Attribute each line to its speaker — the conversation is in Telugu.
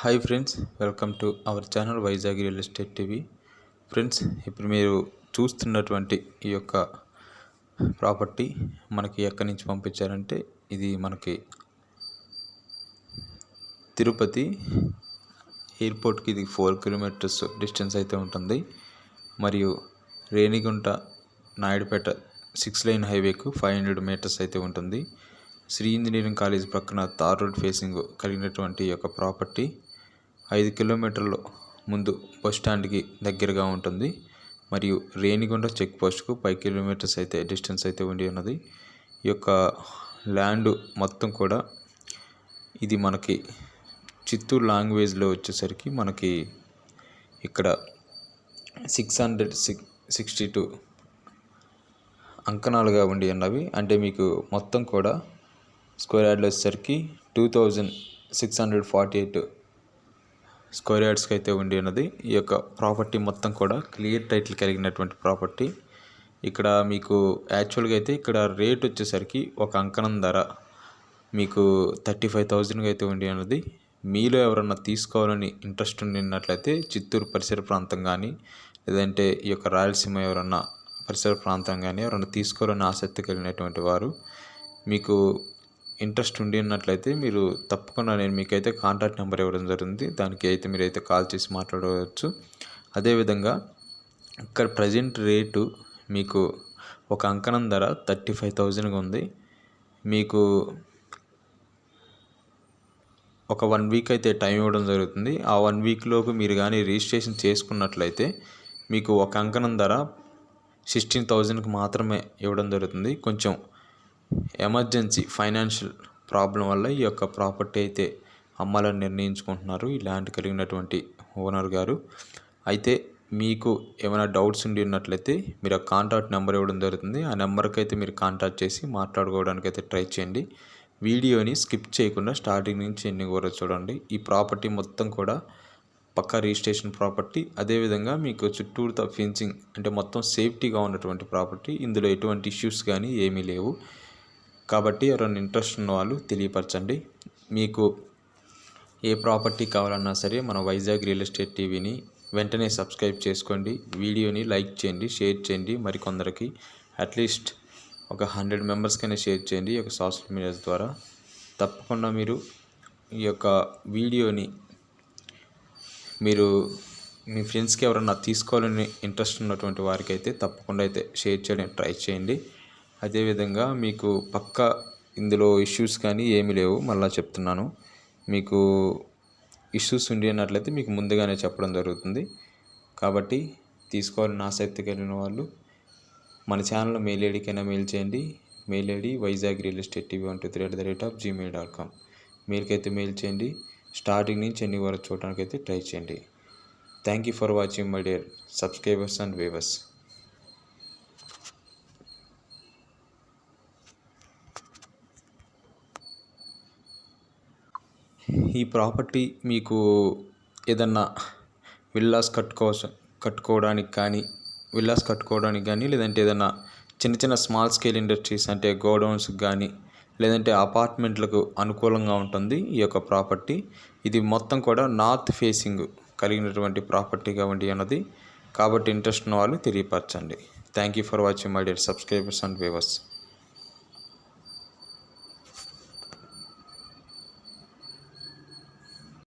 Speaker 1: Hi friends welcome to our channel Vizag real estate TV friends ఇప్పుడు మీరు చూస్తున్నటువంటి ఈ యొక్క ప్రాపర్టీ మనకి ఎక్కడి నుంచి పంపించారంటే ఇది మనకి తిరుపతి ఎయిర్పోర్ట్కి ఇది ఫోర్ కిలోమీటర్స్ డిస్టెన్స్ అయితే ఉంటుంది. మరియు రేణిగుంట నాయుడుపేట సిక్స్ లైన్ హైవేకు ఫైవ్ హండ్రెడ్ మీటర్స్ అయితే ఉంటుంది. శ్రీ ఇంజనీరింగ్ కాలేజ్ ప్రక్కన తార్ రోడ్ ఫేసింగ్ కలిగినటువంటి ఈ యొక్క ప్రాపర్టీ ఐదు కిలోమీటర్లు ముందు బస్ స్టాండ్కి దగ్గరగా ఉంటుంది. మరియు రేణిగుంట చెక్ పోస్ట్కు ఫైవ్ కిలోమీటర్స్ అయితే డిస్టెన్స్ అయితే ఉండి ఉన్నది. ఈ యొక్క ల్యాండ్ మొత్తం కూడా ఇది మనకి చిత్తూరు లాంగ్వేజ్లో వచ్చేసరికి మనకి ఇక్కడ six hundred six sixty two అంకణాలుగా ఉండి ఉన్నవి. అంటే మీకు మొత్తం కూడా స్క్వేర్ యార్డ్లో వచ్చేసరికి two thousand six hundred forty eight square యార్డ్స్కి అయితే ఉండి ఉన్నది. ఈ యొక్క ప్రాపర్టీ మొత్తం కూడా క్లియర్ టైటిల్ కలిగినటువంటి ప్రాపర్టీ. ఇక్కడ మీకు యాక్చువల్గా అయితే ఇక్కడ రేట్ వచ్చేసరికి ఒక అంకణం ధర మీకు థర్టీ ఫైవ్ థౌజండ్గా అయితే ఉండి ఉన్నది. మీలో ఎవరన్నా తీసుకోవాలని ఇంట్రెస్ట్ ఉండినట్లయితే చిత్తూరు పరిసర ప్రాంతం కానీ లేదంటే ఈ యొక్క రాయలసీమ ఎవరన్నా పరిసర ప్రాంతం కానీ ఎవరన్నా తీసుకోవాలని ఆసక్తి కలిగినటువంటి వారు మీకు ఇంట్రెస్ట్ ఉండి ఉన్నట్లయితే మీరు తప్పకుండా నేను మీకైతే కాంటాక్ట్ నెంబర్ ఇవ్వడం జరుగుతుంది దానికి అయితే మీరు అయితే కాల్ చేసి మాట్లాడవచ్చు. అదేవిధంగా ఇక్కడ ప్రజెంట్ రేటు మీకు ఒక అంకణం ధర థర్టీ ఫైవ్ థౌజండ్గా ఉంది. మీకు ఒక వన్ వీక్ అయితే టైం ఇవ్వడం జరుగుతుంది. ఆ వన్ వీక్లోపు మీరు కానీ రిజిస్ట్రేషన్ చేసుకున్నట్లయితే మీకు ఒక అంకణం ధర సిక్స్టీన్ థౌజండ్కి మాత్రమే ఇవ్వడం జరుగుతుంది. కొంచెం ఎమర్జెన్సీ ఫైనాన్షియల్ ప్రాబ్లం వల్ల ఈ యొక్క ప్రాపర్టీ అయితే అమ్మాలని నిర్ణయించుకుంటున్నారు. ఈ ల్యాండ్ కలిగినటువంటి ఓనర్ గారు. అయితే మీకు ఏమైనా డౌట్స్ ఉండి ఉన్నట్లయితే మీరు ఆ కాంటాక్ట్ నెంబర్ ఇవ్వడం జరుగుతుంది. ఆ నెంబర్కి అయితే మీరు కాంటాక్ట్ చేసి మాట్లాడుకోవడానికి అయితే ట్రై చేయండి. వీడియోని స్కిప్ చేయకుండా స్టార్టింగ్ నుంచి ఎన్ని కూడా చూడండి. ఈ ప్రాపర్టీ మొత్తం కూడా పక్కా రిజిస్ట్రేషన్ ప్రాపర్టీ. అదేవిధంగా మీకు చుట్టూరుతో ఫెన్సింగ్ అంటే మొత్తం సేఫ్టీగా ఉన్నటువంటి ప్రాపర్టీ. ఇందులో ఎటువంటి ఇష్యూస్ కానీ ఏమీ లేవు. కాబట్టి ఎవరైనా ఇంట్రెస్ట్ ఉన్న వాళ్ళు తెలియపరచండి. మీకు ఏ ప్రాపర్టీ కావాలన్నా సరే మన వైజాగ్ రియల్ ఎస్టేట్ టీవీని వెంటనే సబ్స్క్రైబ్ చేసుకోండి. వీడియోని లైక్ చేయండి షేర్ చేయండి. మరికొందరికి అట్లీస్ట్ ఒక హండ్రెడ్ మెంబర్స్కైనా షేర్ చేయండి ఈ యొక్క సోషల్ మీడియా ద్వారా. తప్పకుండా మీరు ఈ యొక్క వీడియోని మీరు మీ ఫ్రెండ్స్కి ఎవరన్నా తీసుకోవాలని ఇంట్రెస్ట్ ఉన్నటువంటి వారికి అయితే తప్పకుండా అయితే షేర్ చేయడానికి ట్రై చేయండి. అదేవిధంగా మీకు పక్క ఇందులో ఇష్యూస్ కానీ ఏమీ లేవు మళ్ళీ చెప్తున్నాను. మీకు ఇష్యూస్ ఉండి అన్నట్లయితే మీకు ముందుగానే చెప్పడం జరుగుతుంది. కాబట్టి తీసుకోవాలని ఆసక్తి కలిగిన వాళ్ళు మన ఛానల్ మెయిల్ ఐడికైనా మెయిల్ చేయండి. Mail ID Vizag real estate TV one two three at the rate of Gmail dot com. మీరుకైతే mail చేయండి. స్టార్టింగ్ నుంచి ఎన్ని వరకు చూడడానికి అయితే ట్రై చేయండి. Thank you for watching my dear subscribers and viewers ఈ ప్రాపర్టీ మీకు ఏదన్నా విల్లాస్ కట్టుకోవచ్చు కట్టుకోవడానికి కానీ విల్లాస్ కట్టుకోవడానికి కానీ లేదంటే ఏదన్నా చిన్న చిన్న స్మాల్ స్కేల్ ఇండస్ట్రీస్ అంటే గోడౌన్స్కి కానీ లేదంటే అపార్ట్మెంట్లకు అనుకూలంగా ఉంటుంది ఈ యొక్క ప్రాపర్టీ. ఇది మొత్తం కూడా నార్త్ ఫేసింగ్ కలిగినటువంటి ప్రాపర్టీగా ఉండి అన్నది కాబట్టి ఇంట్రెస్ట్ ఉన్న వాళ్ళు తెలియపరచండి. Thank you for watching my dear subscribers and viewers.